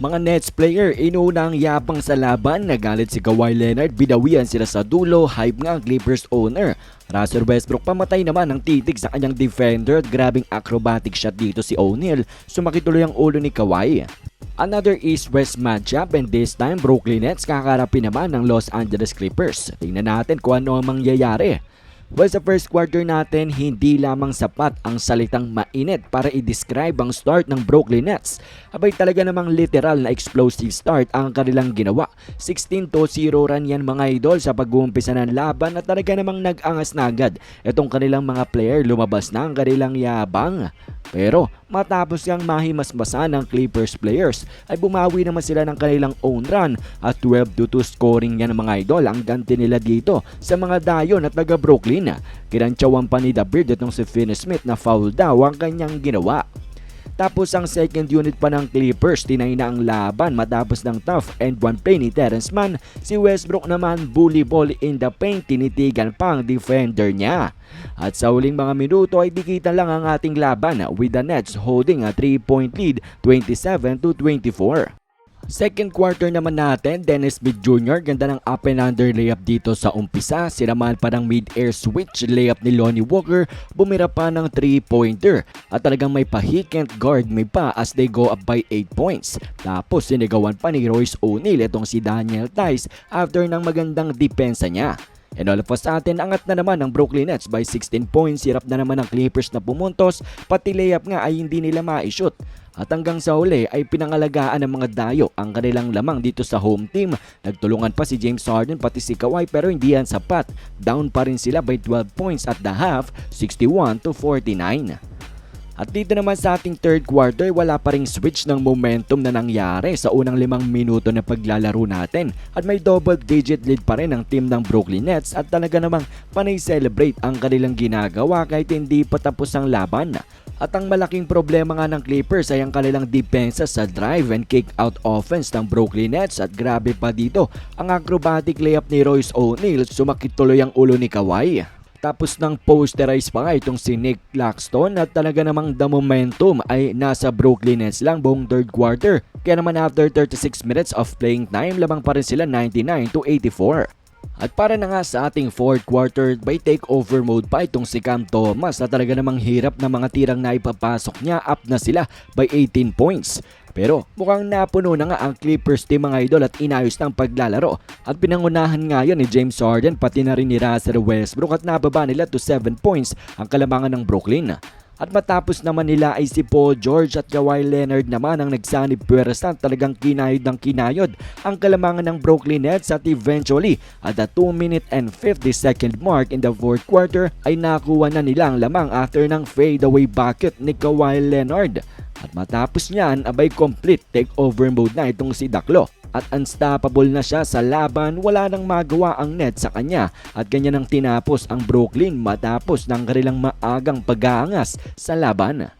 Mga Nets player, inuna ang yapang sa laban, nagalit si Kawhi Leonard, binawian sila sa dulo, hype nga ang Clippers owner. Russell Westbrook pamatay naman ng titig sa kanyang defender at grabing acrobatic shot dito si O'Neal, sumakit tuloy ang ulo ni Kawhi. Another East-West matchup and this time Brooklyn Nets kakarapin naman ng Los Angeles Clippers. Tingnan natin kung ano ang mangyayari. Well, sa first quarter natin, hindi lamang sapat ang salitang mainit para i-describe ang start ng Brooklyn Nets. Abay talaga namang literal na explosive start ang kanilang ginawa. 16-0 run yan mga idol sa pag-uumpisa ng laban at talaga namang nag-angas na agad. Itong kanilang mga player lumabas na ang kanilang yabang. Pero matapos yang mahimasmasan ng Clippers players ay bumawi naman sila ng kanilang own run at 12 to 2 scoring yan mga idol ang ganti nila dito sa mga dayon at taga Brooklyn. Kinantsawan pa ni Beard itong si Finney Smith na foul daw ang kanyang ginawa. Tapos ang second unit pa ng Clippers, tinay na ang laban matapos ng tough and one play ni Terrence Mann. Si Westbrook naman bully ball in the paint, tinitigan pa ang defender niya. At sa huling mga minuto ay dikitan lang ang ating laban with the Nets holding a 3-point lead 27 to 24. Second quarter naman natin, Dennis Smith Jr. Ganda ng up and under layup dito sa umpisa. Sinamaan pa ng mid-air switch layup ni Lonnie Walker. Bumira pa ng 3-pointer. At talagang may pa-hikant guard may pa as they go up by 8 points. Tapos sinigawan pa ni Royce O'Neal itong si Daniel Tice after ng magandang depensa niya. And all of a sudden, angat na naman ang Brooklyn Nets by 16 points. Hirap na naman ang Clippers na pumuntos. Pati layup nga ay hindi nila ma-shoot. At hanggang sa huli ay pinangalagaan ng mga dayo ang kanilang lamang dito sa home team. Nagtulungan pa si James Harden pati si Kawhi pero hindi yan sapat. Down pa rin sila by 12 points at the half, 61 to 49. At dito naman sa ating third quarter, wala pa ring switch ng momentum na nangyari sa unang limang minuto na paglalaro natin. At may double digit lead pa rin ang team ng Brooklyn Nets at talaga namang panay celebrate ang kanilang ginagawa kahit hindi pa tapos ang laban. At ang malaking problema nga ng Clippers ay ang kanilang depensa sa drive and kick out offense ng Brooklyn Nets at grabe pa dito ang acrobatic layup ni Royce O'Neal sumakit tuloy ang ulo ni Kawhi. Tapos ng posterize pa nga itong si Nick Claxton at talaga namang the momentum ay nasa Brooklyn Nets lang buong third quarter. Kaya naman after 36 minutes of playing time, lamang pa rin sila 99 to 84. At para na nga sa ating fourth quarter by takeover mode pa itong si Cam Thomas na talaga namang hirap na mga tirang na ipapasok niya up na sila by 18 points. Pero mukhang napuno na nga ang Clippers team mga idol at inayos ng paglalaro. At pinangunahan nga yun ni James Harden pati na rin ni Russell Westbrook at nababa nila to 7 points ang kalamangan ng Brooklyn. At matapos naman nila ay si Paul George at Kawhi Leonard naman ang nagsanib pwersa talagang kinayod ng kinayod ang kalamangan ng Brooklyn Nets at eventually at the 2 minute and 50 second mark in the fourth quarter ay nakuha na nila ang lamang after ng fadeaway bucket ni Kawhi Leonard. At matapos niyan, abay complete takeover mode na itong si Daklo. At unstoppable na siya sa laban, wala nang magawa ang net sa kanya. At ganyan ang tinapos ang Brooklyn matapos ng kanilang maagang pag-aangas sa laban.